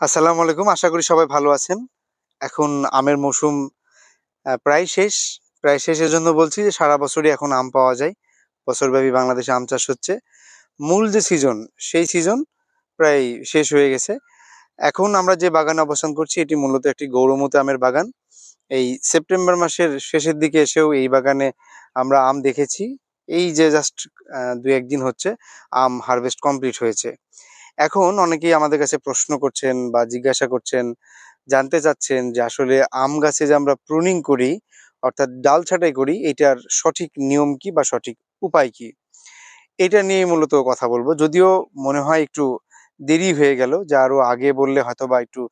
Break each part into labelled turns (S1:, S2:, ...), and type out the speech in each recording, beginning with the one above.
S1: আসসালামু আলাইকুম, আশা করি সবাই ভালো আছেন। এখন আমের মৌসুম প্রায় শেষ, প্রায় শেষের জন্য বলছি যে সারা বছরই এখন আম পাওয়া যায়। বছরব্যাপী বাংলাদেশে আম চাষ হচ্ছে। মূল যে সিজন সেই সিজন প্রায় শেষ হয়ে গেছে। এখন আমরা যে বাগানে অবস্থান করছি, এটি মূলত একটি গৌরমতি আমের বাগান। এই সেপ্টেম্বর মাসের শেষের দিকে এসেও এই বাগানে আমরা আম দেখেছি। এই যে জাস্ট দু একদিন হচ্ছে, আম হারভেস্ট কমপ্লিট হয়েছে। এখন অনেকেই আমাদের কাছে প্রশ্ন করছেন বা জিজ্ঞাসা করছেন, জানতে চাচ্ছেন যে আসলে আম গাছে যে আমরা প্রুনিং করি, অর্থাৎ ডাল ছাঁটাই করি, এটার সঠিক নিয়ম কি বা সঠিক উপায় কি? এটা নিয়ে মূলত কথা বলব। যদিও মনে হয় একটু দেরি হয়ে গেল, যা আরও আগে বললে হয়তো বা একটু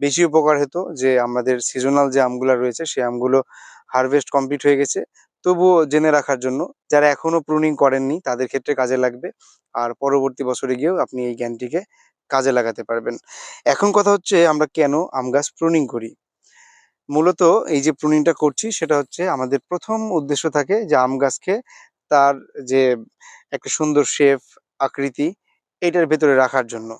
S1: বেশি উপকার হতো যে আমাদের সিজনাল যে আমগুলো রয়েছে সেই আমগুলো হারভেস্ট কমপ্লিট হয়ে গেছে। তবুও জেনে রাখার জন্য যারা এখনও প্রুনিং করেননি, তাদের ক্ষেত্রে কাজে লাগবে। আর পরবর্তী বছরে গিয়েও আপনি এই জ্ঞানটিকে কাজে লাগাতে পারবেন। এখন কথা হচ্ছে আমরা কেন আম গাছ প্রুনিং করি? মূলত এই যে প্রুনিংটা করছি, সেটা হচ্ছে আমাদের প্রথম উদ্দেশ্য থাকে যে আম গাছকে তার যে একটা সুন্দর শেপ আকৃতি, এটার ভেতরে রাখার জন্য।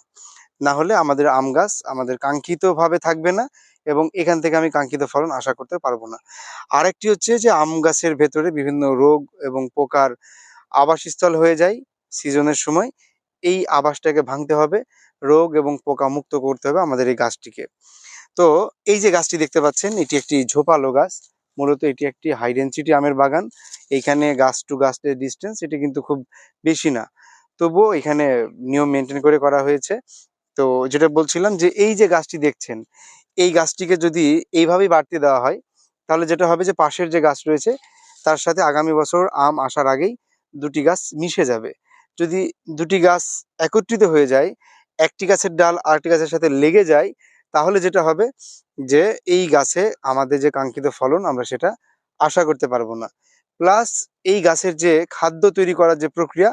S1: না হলে আমাদের আম গাছ আমাদের কাঙ্ক্ষিত ভাবে থাকবে না এবং এখান থেকে আমি কাঙ্ক্ষিত ফলন আশা করতে পারব না। আরেকটি হচ্ছে যে, আম গাছের ভেতরে বিভিন্ন রোগ এবং পোকার আবাসস্থল হয়ে যায় সিজনের সময়। এই আবাসটাকে ভাঙতে হবে, রোগ এবং পোকা মুক্ত করতে হবে আমাদের এই গাছটিকে। তো এই যে গাছটি দেখতে পাচ্ছেন, এটি একটি ঝোপালো গাছ। মূলত এটি একটি হাই ডেন্সিটি আমের বাগান। এইখানে গাছ টু গাছের ডিস্টেন্স এটি কিন্তু খুব বেশি না। তবুও এখানে নিয়ম মেনটেন করে করা হয়েছে। তো যেটা বলছিলাম যে, এই যে গাছটি দেখছেন এই গাছটিকে যদি এইভাবেই বাড়তে দেওয়া হয়, তাহলে যেটা হবে যে পাশের যে গাছ রয়েছে, তার সাথে আগামী বছর আম আসার আগেই দুটি গাছ মিশে যাবে। যদি দুটি গাছ একত্রিত হয়ে যায়, একটি গাছের ডাল আরেকটি গাছের সাথে লেগে যায়, তাহলে যেটা হবে যে এই গাছে আমাদের যে কাঙ্ক্ষিত ফলন, আমরা সেটা আশা করতে পারব না। প্লাস এই গাছের যে খাদ্য তৈরি করার যে প্রক্রিয়া,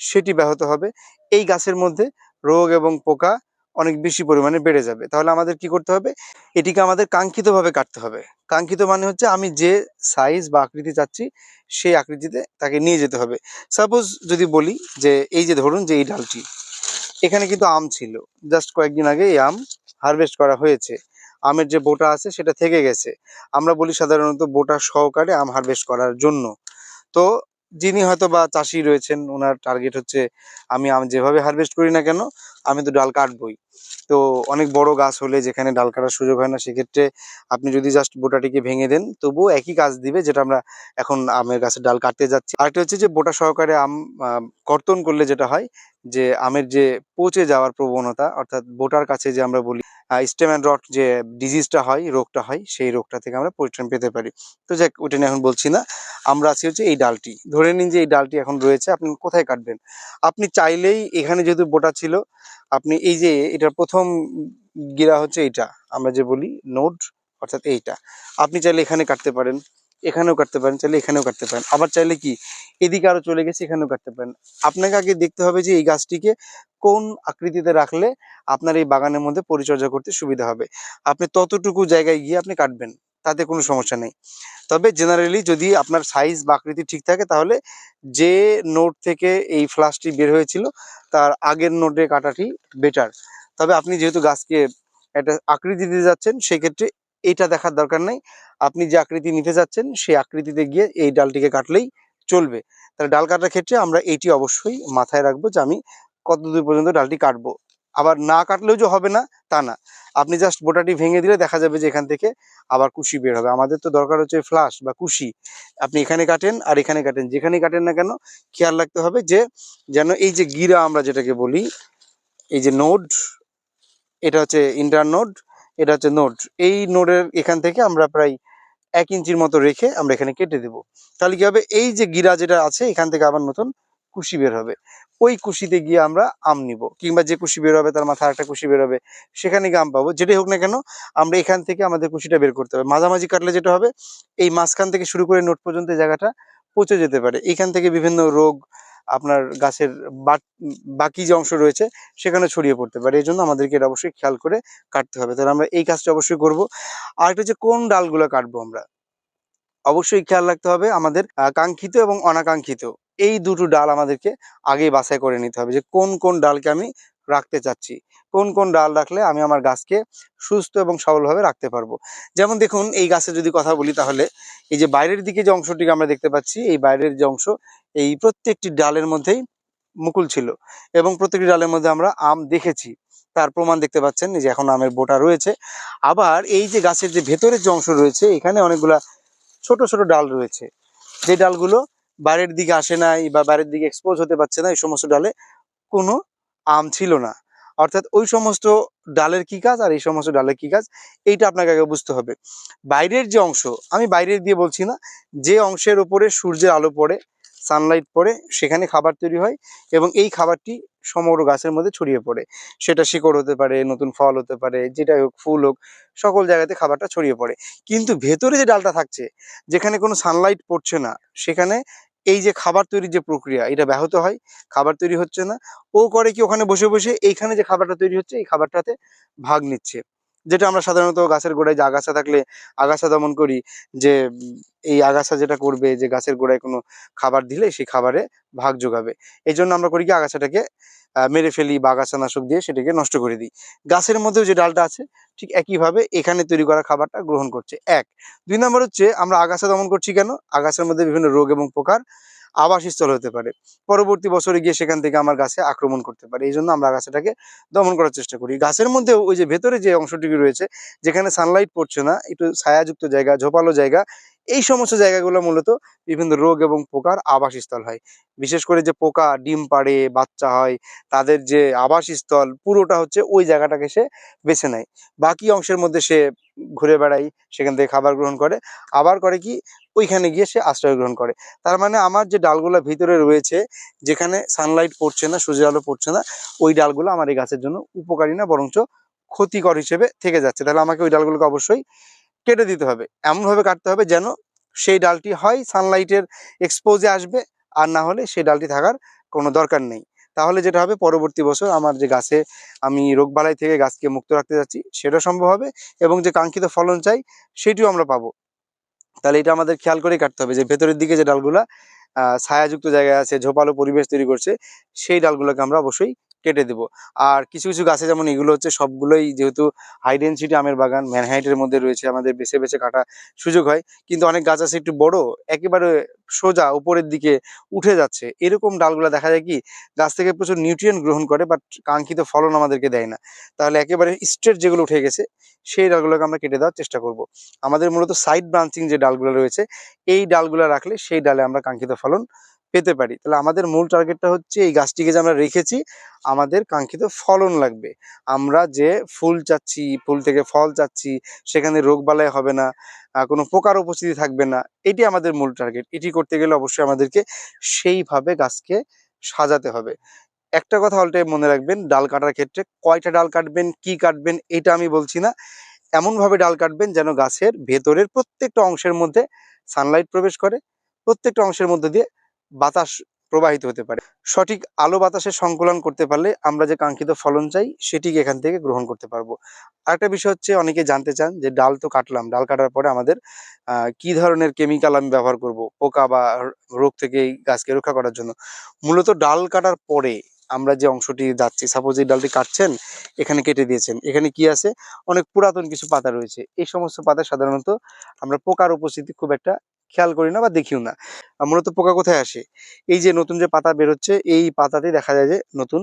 S1: সেটি ব্যাহত হবে। এই গাছের মধ্যে রোগ এবং পোকা অনেক বেশি পরিমাণে বেড়ে যাবে। তাহলে আমাদের কি করতে হবে? এটিকে আমাদের কাঙ্ক্ষিতভাবে কাটতে হবে। কাঙ্ক্ষিত মানে হচ্ছে আমি যে সাইজ বা আকৃতি চাচ্ছি, সেই আকৃতিতে তাকে নিয়ে যেতে হবে। সাপোজ যদি বলি যে, এই যে ধরুন যে এই ডালটি, এখানে কিন্তু আম ছিল। জাস্ট কয়েকদিন আগে এই আম হারভেস্ট করা হয়েছে। আমের যে বোটা আছে সেটা থেকে গেছে। আমরা বলি সাধারণত বোটা সহকারে আম হারভেস্ট করার জন্য। তো যিনি হয়তো বা চাষি রয়েছেন ওনার টার্গেট হচ্ছে আমি আম, যেভাবে হারভেস্ট করি না কেন, আমি তো ডাল কাটবই। তো অনেক বড় গাছ হলে যেখানে ডাল কাটার সুযোগ হয় না, সেক্ষেত্রে আপনি যদি জাস্ট বোটাটিকে ভেঙে দেন, তবুও একই কাজ দিবে যেটা আমরা এখন আমের গাছের ডাল কাটতে যাচ্ছি। আরেকটা হচ্ছে যে বোটা সহকারে আম, কর্তন করলে যেটা হয় যে আমের যে পচে যাওয়ার প্রবণতা, অর্থাৎ বোটার কাছে যে আমরা বলি স্টেমেন রট যে ডিজিজটা হয়, রোগটা হয়, সেই রোগটা থেকে আমরা পরিত্রাণ পেতে পারি। তো যাক ওটা নিয়ে এখন বলছি না। আমরা আছি হচ্ছে এই ডালটি। ধরে নিন যে এই ডালটি এখন রয়েছে, আপনি কোথায় কাটবেন? আপনি চাইলেই এখানে যেহেতু বোটা ছিল, আপনি এই যে এটার প্রথম গিরা হচ্ছে এইটা, আমরা যে বলি নোড, অর্থাৎ এইটা। আপনি চাইলে এখানে কাটতে পারেন। এখানেও কাটতে পারেন, চাইলে এখানেও কাটতে পারেন। আবার চাইলে কি, এদিকে আরও চলে গেছে, এখানেও কাটতে পারেন। আপনাকে আগে দেখতে হবে যে এই গাছটিকে কোন আকৃতিতে রাখলে আপনার এই বাগানের মধ্যে পরিচর্যা করতে সুবিধা হবে। আপনি ততটুকু জায়গায় গিয়ে আপনি কাটবেন, তাতে কোনো সমস্যা নেই। তবে জেনারেলি যদি আপনার সাইজ বা আকৃতি ঠিক থাকে, তাহলে যে নোট থেকে এই ফ্লাশটি বের হয়েছিল, তার আগের নোটে কাটাটি বেটার তবে আপনি যেহেতু গাছকে একটা আকৃতি দিতে যাচ্ছেন, সেক্ষেত্রে এটা দেখার দরকার নেই। আপনি যে আকৃতি নিতে যাচ্ছেন, সেই আকৃতিতে গিয়ে এই ডালটিকে কাটলেই চলবে। তাহলে ডাল কাটার ক্ষেত্রে আমরা এইটি অবশ্যই মাথায় রাখব যে আমি কত দূর পর্যন্ত ডালটি কাটবো। আবার না কাটলেও যে হবে না, তা না। আপনি জাস্ট বোটাটি ভেঙে দিলে দেখা যাবে যে এখান থেকে আবার কুশি বের হবে। আমাদের তো দরকার হচ্ছে ফ্লাশ বা কুশি। আপনি এখানে কাটেন আর এখানে কাটেন। যেখানেই কাটেন না কেন, খেয়াল রাখতে হবে যে, যেন এই যে গিরা আমরা যেটাকে বলি, এই যে নোড, এটা হচ্ছে ইন্টার নোড এটা হচ্ছে নোড এই নোডের এখান থেকে আমরা প্রায় এক ইঞ্চির মতো রেখে আমরা এখানে কেটে দেব। তাহলে কি হবে? এই যে গিরা যেটা আছে, এখান থেকে আবার নতুন কুশি বের হবে। ওই কুশিতে গিয়ে আমরা আম নিব কিংবা যে কুশি বের হবে, তার মাথায় একটা কুশি বের হবে, সেখানে গিয়ে আম পাবো। যেটাই হোক না কেন, আমরা এখান থেকে আমাদের কুশিটা বের করতে হবে। মাঝামাঝি কাটলে যেটা হবে, এই মাঝখান থেকে শুরু করে নোট পর্যন্ত জায়গাটা পচে যেতে পারে। এখান থেকে বিভিন্ন রোগ আপনার গাছের বাক- যে অংশ রয়েছে সেখানে ছড়িয়ে পড়তে পারে। এই জন্য আমাদেরকে এটা অবশ্যই খেয়াল করে কাটতে হবে। তাহলে আমরা এই কাজটা অবশ্যই করব। আর হচ্ছে কোন ডালগুলো কাটবো আমরা? অবশ্যই খেয়াল রাখতে হবে আমাদের কাঙ্ক্ষিত এবং অনাকাঙ্ক্ষিত। এই দুটো ডাল আমাদেরকে আগেই বাছাই করে নিতে হবে যে কোন কোন ডালকে আমি রাখতে চাচ্ছি। কোন কোন ডাল রাখলে আমি আমার গাছকে সুস্থ এবং সবলভাবে রাখতে পারব? যেমন দেখুন, এই গাছের যদি কথা বলি তাহলে, এই যে বাইরের দিকে যে অংশটিকে আমরা দেখতে পাচ্ছি, এই বাইরের যে অংশ, এই প্রত্যেকটি ডালের মধ্যেই মুকুল ছিল এবং প্রত্যেকটি ডালের মধ্যে আমরা আম দেখেছি। তার প্রমাণ দেখতে পাচ্ছেন যে এখন আমের বোটা রয়েছে। আবার এই যে গাছের যে ভেতরের যে অংশ রয়েছে, এখানে অনেকগুলা ছোট ছোট ডাল রয়েছে। যে ডালগুলো বাইরের দিকে আসে নাই বা বাইরের দিকে এক্সপোজ হতে পারছে না, এই সমস্ত ডালে কোনো আম ছিল না। অর্থাৎ ওই সমস্ত ডালের কি কাজ আর এই সমস্ত ডালের কি কাজ? এইটা আপনাকে আগে বুঝতে হবে। বাইরের যে অংশ, আমি বাইরের দিয়ে বলছি না, যে অংশের ওপরে সূর্যের আলো পড়ে সানলাইট পড়ে, সেখানে খাবার তৈরি হয় এবং এই খাবারটি সমগ্র গাছের মধ্যে ছড়িয়ে পড়ে। সেটা শিকড় হতে পারে, নতুন ফল হতে পারে, যেটাই হোক, ফুল হোক, সকল জায়গাতে খাবারটা ছড়িয়ে পড়ে। কিন্তু ভেতরে যে ডালটা থাকছে, যেখানে কোনো সানলাইট পড়ছে না, সেখানে এই যে খাবার তৈরির যে প্রক্রিয়া, এটা ব্যাহত হয়, খাবার তৈরি হচ্ছে না। ও করে কি ওখানে বসে বসে এইখানে যে খাবারটা তৈরি হচ্ছে, এই খাবারটাতে ভাগ নিচ্ছে। যেটা আমরা সাধারণত গাছের গোড়ায় যে আগাছা থাকলে আগাছা দমন করি, যে এই আগাছা যেটা করবে, যে গাছের গোড়ায় কোনো খাবার দিলে সেই খাবারে ভাগ যোগাবে। এই জন্য আমরা করি কি, আগাছাটাকে মেরে ফেলি বা আগাছানাশক দিয়ে সেটাকে নষ্ট করে দিই। গাছের মধ্যেও যে ডালটা আছে, ঠিক একইভাবে এখানে তৈরি করা খাবারটা গ্রহণ করছে। এক। দুই নম্বর হচ্ছে, আমরা আগাছা দমন করছি কেন? আগাছার মধ্যে বিভিন্ন রোগ এবং পোকার আবাসস্থল হতে পারে। পরবর্তী বছরে গিয়ে সেখান থেকে আমার গাছে আক্রমণ করতে পারে। এই জন্য আমরা আগাছাটাকে দমন করার চেষ্টা করি। গাছের মধ্যে ওই যে ভেতরে যে অংশটুকু রয়েছে, যেখানে সানলাইট পড়ছে না, একটু ছায়াযুক্ত জায়গা, ঝোপালো জায়গা, এই সমস্ত জায়গাগুলো মূলত বিভিন্ন রোগ এবং পোকার আবাসস্থল হয়। বিশেষ করে যে পোকা ডিম পাড়ে, বাচ্চা হয়, তাদের যে আবাসস্থল, পুরোটা হচ্ছে ওই জায়গাটাকে সে বেছে নেয়। বাকি অংশের মধ্যে সে ঘুরে বেড়াই, সেখান থেকে খাবার গ্রহণ করে। আবার করে কি, ওইখানে গিয়ে সে আশ্রয় গ্রহণ করে। তার মানে আমার যে ডালগুলো ভিতরে রয়েছে, যেখানে সানলাইট পড়ছে না, সূর্যের আলো পড়ছে না, ওই ডালগুলো আমার এই গাছের জন্য উপকারী না, বরঞ্চ ক্ষতিকর হিসেবে থেকে যাচ্ছে। তাহলে আমাকে ওই ডালগুলোকে অবশ্যই কেটে দিতে হবে। এমনভাবে কাটতে হবে যেন সেই ডালটি হয় সানলাইটের এক্সপোজে আসবে, আর না হলে সেই ডালটি থাকার কোনো দরকার নেই। তাহলে যেটা হবে, পরবর্তী বছর আমার যে গাছে আমি রোগবালাই থেকে গাছকে মুক্ত রাখতে যাচ্ছি, সেটা সম্ভব হবে এবং যে কাঙ্ক্ষিত ফলন চাই, সেটিও আমরা পাবো। তাহলে এটা আমাদের খেয়াল করেই কাটতে হবে যে ভেতরের দিকে যে ডালগুলা ছায়াযুক্ত জায়গায় আছে, ঝোপালো পরিবেশ তৈরি করছে, সেই ডালগুলোকে আমরা অবশ্যই কেটে দেব। আর কিছু কিছু গাছে যেমন এগুলো হচ্ছে সবগুলোই যেহেতু হাই ডেন্সিটি আমের বাগান ম্যানহাইটের মধ্যে রয়েছে, আমাদের বেছে বেছে কাটা সুযোগ হয়। কিন্তু অনেক গাছ আছে একটু বড়, একেবারে সোজা উপরের দিকে উঠে যাচ্ছে। এরকম ডালগুলো দেখা যায় কি, গাছ থেকে প্রচুর নিউট্রিয়েন্ট গ্রহণ করে বাট কাঙ্ক্ষিত ফলন আমাদেরকে দেয় না। তাহলে একেবারে স্ট্রেট যেগুলো উঠে গেছে, সেই ডালগুলোকে আমরা কেটে দেওয়ার চেষ্টা করব। আমাদের মূলত সাইড ব্রাঞ্চিং যে ডালগুলো রয়েছে, এই ডালগুলো রাখলে সেই ডালে আমরা কাঙ্ক্ষিত ফলন পেতে পারি। তাহলে আমাদের মূল টার্গেটটা হচ্ছে এই গাছটিকে যে আমরা রেখেছি, আমাদের কাঙ্ক্ষিত ফলন লাগবে। আমরা যে ফুল চাচ্ছি, ফুল থেকে ফল চাচ্ছি, সেখানে রোগ বালাই হবে না কোনো পোকার উপস্থিতি থাকবে না, এটি আমাদের মূল টার্গেট এটি করতে গেলে অবশ্যই আমাদেরকে সেইভাবে গাছকে সাজাতে হবে। একটা কথা অলটাই মনে রাখবেন, ডাল কাটার ক্ষেত্রে কয়টা ডাল কাটবেন, কি কাটবেন, এটা আমি বলছি না। এমনভাবে ডাল কাটবেন যেন গাছের ভেতরের প্রত্যেকটা অংশের মধ্যে সানলাইট প্রবেশ করে, প্রত্যেকটা অংশের মধ্যে দিয়ে বাতাস প্রবাহিত হতে পারে। সঠিক আলো বাতাসের সংকলন করতে পারলে আমরা যে কাঙ্ক্ষিত ফলন চাই, সেটিকে এখান থেকে গ্রহণ করতে পারব। আরেকটা বিষয় হচ্ছে, অনেকে জানতে চান যে ডাল তো কাটলাম। ডাল কাটার পরে আমাদের কি ধরনের কেমিক্যাল আমি ব্যবহার করব পোকা বা রোগ থেকে গাছকে রক্ষা করার জন্য? মূলত ডাল কাটার পরে আমরা যে অংশটি যাচ্ছি সাপোজ এই ডালটি কাটছেন, এখানে কেটে দিয়েছেন। এখানে কি আছে? অনেক পুরাতন কিছু পাতা রয়েছে। এই সমস্ত পাতা সাধারণত আমরা পোকার উপস্থিতি খুব একটা খেয়াল করি না বা দেখিও না। মূলত পোকা কোথায় আসে? এই যে নতুন যে পাতা বেরোচ্ছে, এই পাতাতে দেখা যায় যে নতুন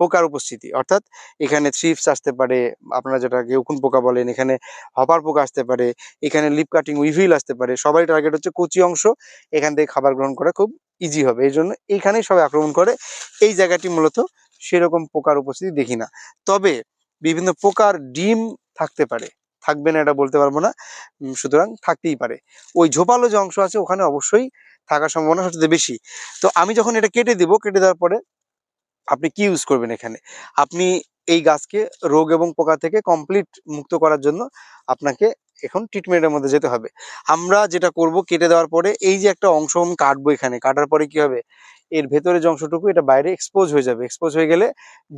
S1: পোকার উপস্থিতি। অর্থাৎ এখানে থ্রিপস আসতে পারে, আপনারা যেটাকে উকুন পোকা বলেন, এখানে হপার পোকা আসতে পারে, এখানে লিপ কাটিং উইভিল আসতে পারে সবাই টার্গেট হচ্ছে কচি অংশ। এখান থেকে খাবার গ্রহণ করা খুব ইজি হবে। এই জন্য এইখানেই সবাই আক্রমণ করে। এই জায়গাটি মূলত সেরকম পোকার উপস্থিতি দেখি না। তবে বিভিন্ন পোকার ডিম থাকতে পারে। থাকবে না, এটা বলতে পারব না। সুতরাং থাকতেই পারে। ওই ঝোপালো যে অংশ আছে, ওখানে অবশ্যই থাকার সম্ভাবনা সবচেয়ে বেশি। তো আমি যখন এটা কেটে দিব, কেটে দেওয়ার পরে আপনি কি ইউজ করবেন এখানে? আপনি এই গাছকে রোগ এবং পোকা থেকে কমপ্লিট মুক্ত করার জন্য আপনাকে এখন ট্রিটমেন্টের মধ্যে যেতে হবে। আমরা যেটা করব, কেটে দেওয়ার পরে এই যে একটা অংশ আমি কাটবো এখানে, কাটার পরে কি হবে? এর ভেতরে যে অংশটুকু, এটা বাইরে এক্সপোজ হয়ে যাবে। এক্সপোজ হয়ে গেলে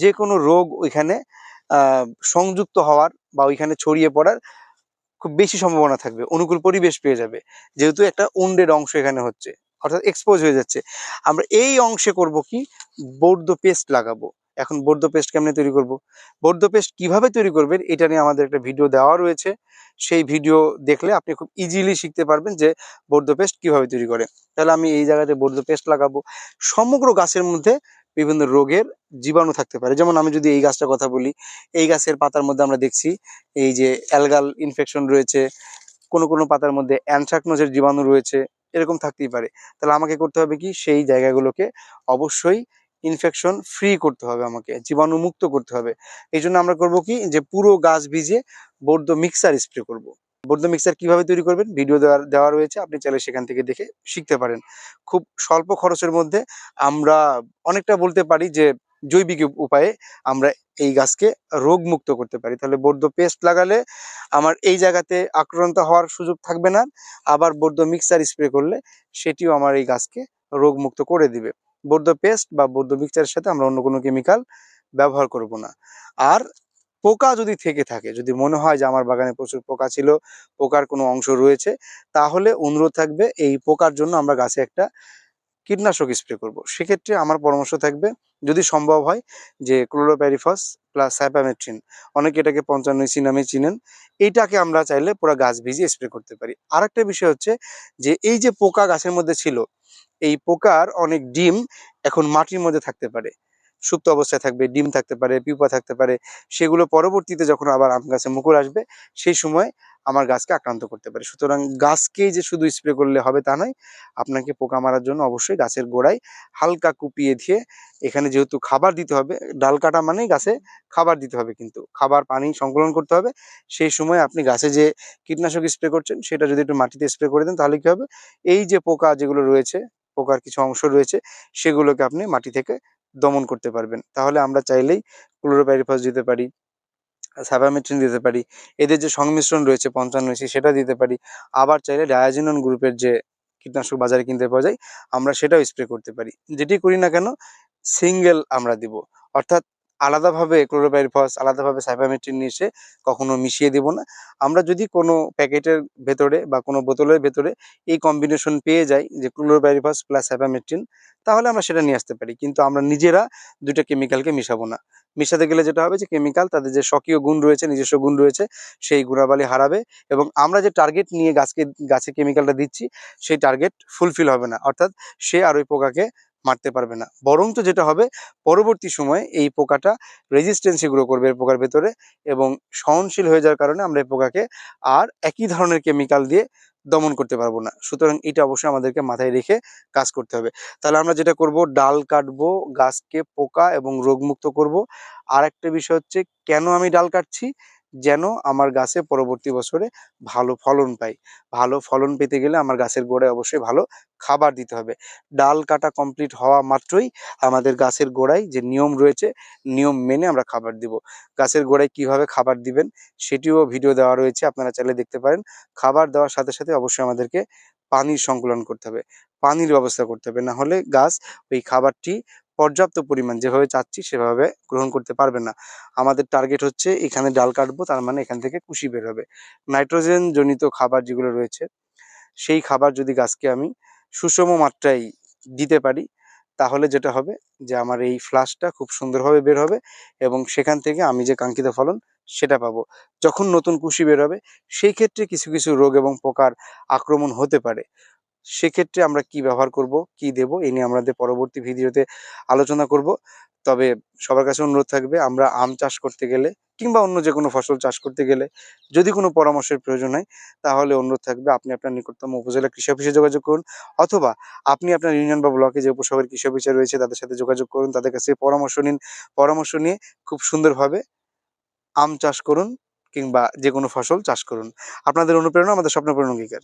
S1: যে কোনো রোগ ওইখানে সংযুক্ত হওয়ার বা ওইখানে ছড়িয়ে পড়ার খুব বেশি সম্ভাবনা থাকবে, অনুকূল পরিবেশ পেয়ে যাবে। যেহেতু একটা উন্ডের অংশ এখানে হচ্ছে, অর্থাৎ এক্সপোজ হয়ে যাচ্ছে। আমরা এই অংশে করব কি? বৌদ্ধ পেস্ট লাগাবো। এখন বর্ধ পেস্ট কেমনে তৈরি করব? বর্ধ পেস্ট কীভাবে তৈরি করবেন এটা নিয়ে আমাদের একটা ভিডিও দেওয়া রয়েছে। সেই ভিডিও দেখলে আপনি খুব ইজিলি শিখতে পারবেন যে বর্ধ পেস্ট কীভাবে তৈরি করে। তাহলে আমি এই জায়গাতে বর্ধ পেস্ট লাগাবো। সমগ্র গাছের মধ্যে বিভিন্ন রোগের জীবাণু থাকতে পারে। যেমন আমি যদি এই গাছটার কথা বলি, এই গাছের পাতার মধ্যে আমরা দেখছি, এই যে অ্যালগাল ইনফেকশন রয়েছে, কোনো কোনো পাতার মধ্যে অ্যানথ্রাকনোজের জীবাণু রয়েছে, এরকম থাকতেই পারে। তাহলে আমাকে করতে হবে কি? সেই জায়গাগুলোকে অবশ্যই ইনফেকশন ফ্রি করতে হবে আমাকে জীবাণু মুক্ত করতে হবে। এই জন্য আমরা করব কি? যে পুরো গাছ ভিজে বর্ধ মিক্সার স্প্রে করব। বর্ধ মিক্সার কীভাবে তৈরি করবেন, ভিডিও দেওয়া দেওয়া রয়েছে, আপনি চাইলে সেখান থেকে দেখে শিখতে পারেন। খুব স্বল্প খরচের মধ্যে আমরা অনেকটা বলতে পারি যে জৈবিক উপায়ে আমরা এই গাছকে রোগ মুক্ত করতে পারি। তাহলে বর্ধ পেস্ট লাগালে আমার এই জায়গাতে আক্রান্ত হওয়ার সুযোগ থাকবে না, আবার বর্ধ মিক্সার স্প্রে করলে সেটিও আমার এই গাছকে রোগ মুক্ত করে দিবে। বর্ধ পেস্ট বা বর্ধ মিক্সচারের সাথে আমরা অন্য কোনো কেমিক্যাল ব্যবহার করব না। আর পোকা যদি থেকে থাকে, যদি মনে হয় যে আমার বাগানে প্রচুর পোকা ছিল, পোকার কোনো অংশ রয়েছে, তাহলে অনুরোধ থাকবে এই পোকার জন্য আমরা গাছে একটা কীটনাশক স্প্রে করব। সেক্ষেত্রে আমার পরামর্শ থাকবে, যদি সম্ভব হয়, যে ক্লোরোপ্যারিফস প্লাস সাইপামেট্রিন অনেকে এটাকে পঞ্চান্ন ইসি নামে চিনেন এইটাকে আমরা চাইলে পুরো গাছ ভিজিয়ে স্প্রে করতে পারি। আরেকটা বিষয় হচ্ছে যে এই যে পোকা গাছের মধ্যে ছিল, এই পোকার অনেক ডিম এখন মাটির মধ্যে থাকতে পারে। সুপ্ত অবস্থায় থাকবে, ডিম থাকতে পারে পিপা থাকতে পারে, সেগুলো পরবর্তীতে যখন আবার আম গাছে মুকুর আসবে, সেই সময় আমার গাছকে আক্রান্ত করতে পারে। সুতরাং গাছকেই যে শুধু স্প্রে করলে হবে তা নয়, আপনাকে পোকা মারার জন্য অবশ্যই গাছের গোড়ায় হালকা কুপিয়ে দিয়ে এখানে যেহেতু খাবার দিতে হবে, ডাল কাটা মানেই গাছে খাবার দিতে হবে কিন্তু, খাবার, পানি সংকলন করতে হবে। সেই সময় আপনি গাছে যে কীটনাশক স্প্রে করছেন, সেটা যদি একটু মাটিতে স্প্রে করে দেন, তাহলে কী হবে? এই যে পোকা যেগুলো রয়েছে, পোকার কিছু অংশ রয়েছে, সেগুলোকে আপনি মাটি থেকে দমন করতে পারবেন। তাহলে আমরা চাইলেই ক্লোরোপ্যারিফাস দিতে পারি, সাবামেট্রিন দিতে পারি, এদের যে সংমিশ্রণ রয়েছে, পঞ্চান্ন সেটা দিতে পারি। আবার চাইলে ডায়াজিনন গ্রুপের যে কীটনাশক বাজারে কিনতে পাওয়া যায়, আমরা সেটাও স্প্রে করতে পারি। যেটি করি না কেন, সিঙ্গেল আমরা দিব। অর্থাৎ আলাদাভাবে ক্লোরোপাইরিফস আলাদাভাবে সাইফামেট্রিন নিয়ে এসে কখনো মিশিয়ে দেব না। আমরা যদি কোনো প্যাকেটের ভেতরে বা কোনো বোতলের ভেতরে এই কম্বিনেশন পেয়ে যাই যে ক্লোরোপাইরিফস প্লাস সাইফামেট্রিন তাহলে আমরা সেটা নিয়ে আসতে পারি। কিন্তু আমরা নিজেরা দুটো কেমিক্যালকে মিশাবো না। মিশাতে গেলে যেটা হবে যে কেমিক্যাল, তাদের যে স্বকীয় গুণ রয়েছে, নিজস্ব গুণ রয়েছে, সেই গুণাবলী হারাবে এবং আমরা যে টার্গেট নিয়ে গাছকে, গাছে কেমিক্যালটা দিচ্ছি, সেই টার্গেট ফুলফিল হবে না। অর্থাৎ সে আর ওই পোকাকে মারতে পারবে না। বরং তো যেটা হবে, পরবর্তী সময়ে এই পোকাটা রেজিস্ট্যান্সি গ্রো করবে এই পোকার ভেতরে এবং সহনশীল হয়ে যাওয়ার কারণে আমরা এই পোকাকে আর একই ধরনের কেমিক্যাল দিয়ে দমন করতে পারব না। সুতরাং এটা অবশ্যই আমাদেরকে মাথায় রেখে কাজ করতে হবে। তাহলে আমরা যেটা করব, ডাল কাটবো, গাছকে পোকা এবং রোগমুক্ত করব। আর একটা বিষয় হচ্ছে, কেন আমি ডাল কাটছি? যেন আমার গাছে পরবর্তী বছরে ভালো ফলন পাই। ভালো ফলন পেতে গেলে আমার গাছের গোড়ায় অবশ্যই ভালো খাবার দিতে হবে। ডাল কাটা কমপ্লিট হওয়া মাত্রই আমাদের গাছের গোড়ায় যে নিয়ম রয়েছে, নিয়ম মেনে আমরা খাবার দিব। গাছের গোড়ায় কীভাবে খাবার দিবেন সেটিও ভিডিও দেওয়া রয়েছে, আপনারা চাইলে দেখতে পারেন। খাবার দেওয়ার সাথে সাথে অবশ্যই আমাদেরকে পানির সংকলন করতে হবে। পানির ব্যবস্থা করতে হবে। না হলে গাছ ওই খাবারটি পর্যাপ্ত পরিমাণ যেভাবে চাচ্ছি সেভাবে গ্রহণ করতে পারবে না। আমাদের টার্গেট হচ্ছে এখানে ডাল কাটবো, তার মানে এখান থেকে কুশি বের হবে। নাইট্রোজেন জনিত খাবার যেগুলো রয়েছে, সেই খাবার যদি গাছকে আমি সুষম মাত্রায় দিতে পারি, তাহলে যেটা হবে যে আমার এই ফ্লাশটা খুব সুন্দরভাবে বের হবে এবং সেখান থেকে আমি যে কাঙ্ক্ষিত ফলন সেটা পাবো। যখন নতুন কুশি বের হবে, সেই ক্ষেত্রে কিছু কিছু রোগ এবং পোকার আক্রমণ হতে পারে। সেক্ষেত্রে আমরা কি ব্যবহার করব, কি দেব, এ নিয়ে আমাদের পরবর্তী ভিডিওতে আলোচনা করব। তবে সবার কাছে অনুরোধ থাকবে, আমরা আম চাষ করতে গেলে কিংবা অন্য যে কোনো ফসল চাষ করতে গেলে যদি কোনো পরামর্শের প্রয়োজন হয়, তাহলে অনুরোধ থাকবে আপনি আপনার নিকটতম উপজেলা কৃষি অফিসে যোগাযোগ করুন অথবা আপনি আপনার ইউনিয়ন বা ব্লকে যে উপশহরের কৃষি অফিসার রয়েছে তাদের সাথে যোগাযোগ করুন, তাদের কাছে পরামর্শ নিন। পরামর্শ নিয়ে খুব সুন্দরভাবে আম চাষ করুন কিংবা যে কোনো ফসল চাষ করুন। আপনাদের অনুপ্রেরণা, আমাদের স্বপ্ন পূরণ অঙ্গীকার।